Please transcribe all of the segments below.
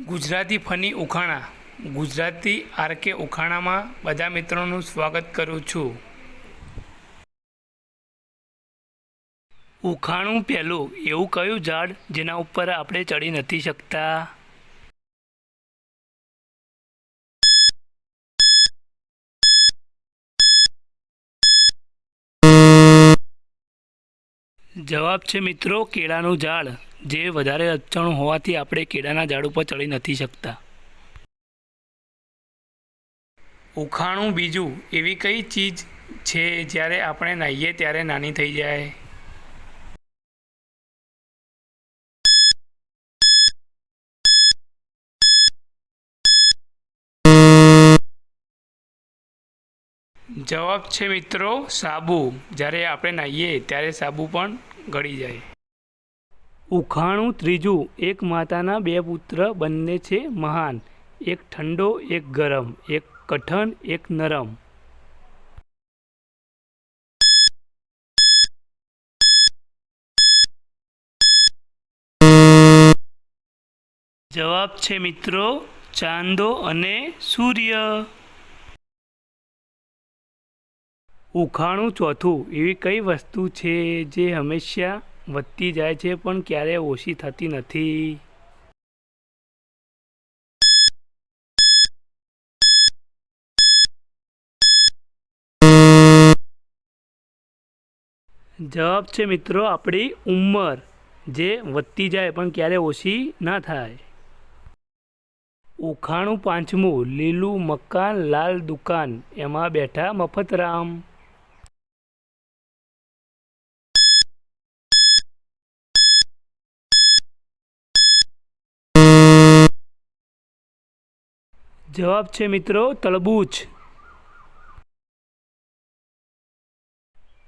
Gujarati funny ઉખાણા. Gujarati RK ઉખાણામાં બધા મિત્રોનું સ્વાગત કરું છું. ઉખાણું પહેલું એવું કયું ઝાડ જેના ઉપર આપણે ચડી નથી શકતા? જવાબ છે મિત્રો, કેળાનું ઝાડ. જે વધારે અચણું હોવાથી આપણે કેળાના ઝાડ ઉપર ચડી નથી શકતા. ઉખાણું બીજું એવી કઈ ચીજ છે જ્યારે આપણે નાહીએ ત્યારે નાની થઈ જાય? જવાબ છે મિત્રો સાબુ. જ્યારે આપણે નાહીએ ત્યારે સાબુ પણ ગળી જાય. ઉખાણું ત્રીજું, એક માતાના બે પુત્ર બંને છે મહાન, એક ઠંડો, એક ગરમ, એક કઠણ, એક નરમ. જવાબ છે મિત્રો, ચાંદો અને સૂર્ય. ઉખાણું ચોથું, એવી કઈ વસ્તુ છે જે હંમેશા વધતી જાય છે, પણ ક્યારેય ઓછી થતી નથી. જવાબ છે મિત્રો, આપણી ઉંમર, જે વધતી જાય પણ ક્યારે ઓછી ના થાય. ઉખાણું પાંચમું, લીલું મકાન, લાલ દુકાન, એમાં બેઠા મફતરામ. જવાબ છે મિત્રો તળબૂચ.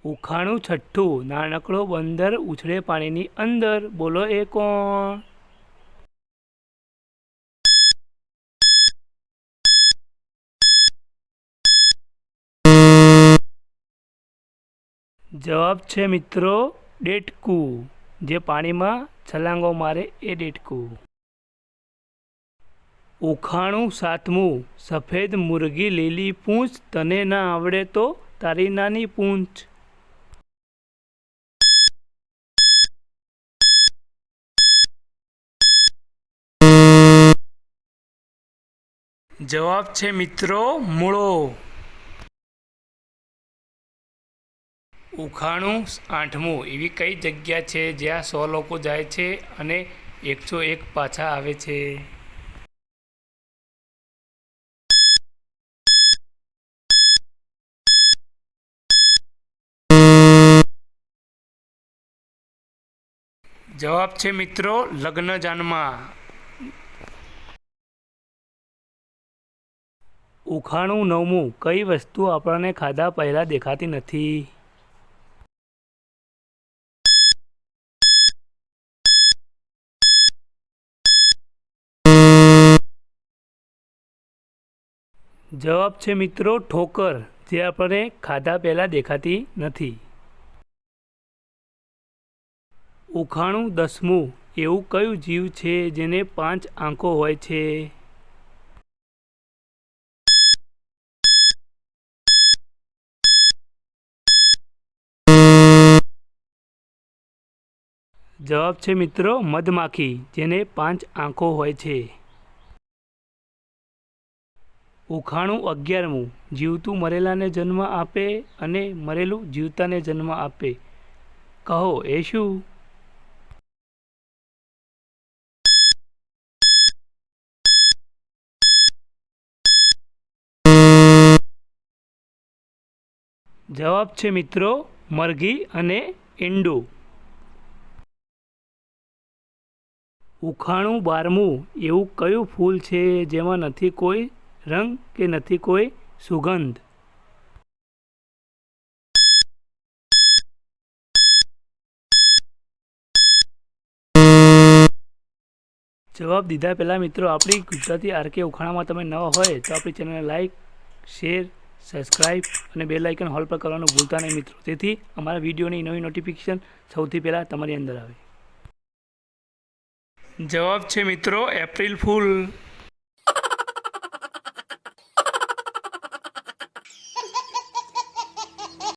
ઉખાણું છઠ્ઠું, નાનકડો બંદર ઉછળે પાણીની અંદર. બોલો એ કોણ? જવાબ છે મિત્રો ડેટકું, જે પાણીમાં છલાંગો મારે એ ડેટકું. ઉખાણું સાતમું, સફેદ મુરગી લીલી પૂંછ, તને ના આવડે તો તારી નાની પૂંછ. જવાબ છે મિત્રો મૂળો. ઉખાણું આઠમું, એવી કઈ જગ્યા છે જ્યાં સો લોકો જાય છે અને એકસો એક પાછા આવે છે? જવાબ છે મિત્રો લગ્ન જાનમાં. ઉખાણું નવમું, કઈ વસ્તુ આપણને ખાધા પહેલાં દેખાતી નથી? જવાબ છે મિત્રો ઠોકર, જે આપણને ખાધા પહેલાં દેખાતી નથી. ઉખાણું દસમું. એવું કયું જીવ છે જેને પાંચ આંખો હોય છે? જવાબ છે મિત્રો મધમાખી, જેને પાંચ આંખો હોય છે. ઉખાણું અગિયારમું. જીવતું મરેલાને જન્મ આપે અને મરેલું જીવતાને જન્મ આપે. કહો, એ શું? જવાબ છે મિત્રો મરઘી અને ઈંડું. ઉખાણું બારમું એવું કયું ફૂલ છે જેમાં નથી કોઈ રંગ કે નથી કોઈ સુગંધ? જવાબ દીધા પહેલાં મિત્રો આપણી ગુજરાતી આરકે ઉખાણામાં તમે નવા હોય તો આપણી ચેનલને લાઈક, શેર સબસ્ક્રાઈબ અને બેલ આઇકન હોલ પર કરવાનું ભૂલતા નહીં મિત્રો. તેથી અમારા વિડીયોની નવી નોટિફિકેશન સૌથી પહેલાં તમારી અંદર આવે. જવાબ છે મિત્રો એપ્રિલ ફૂલ.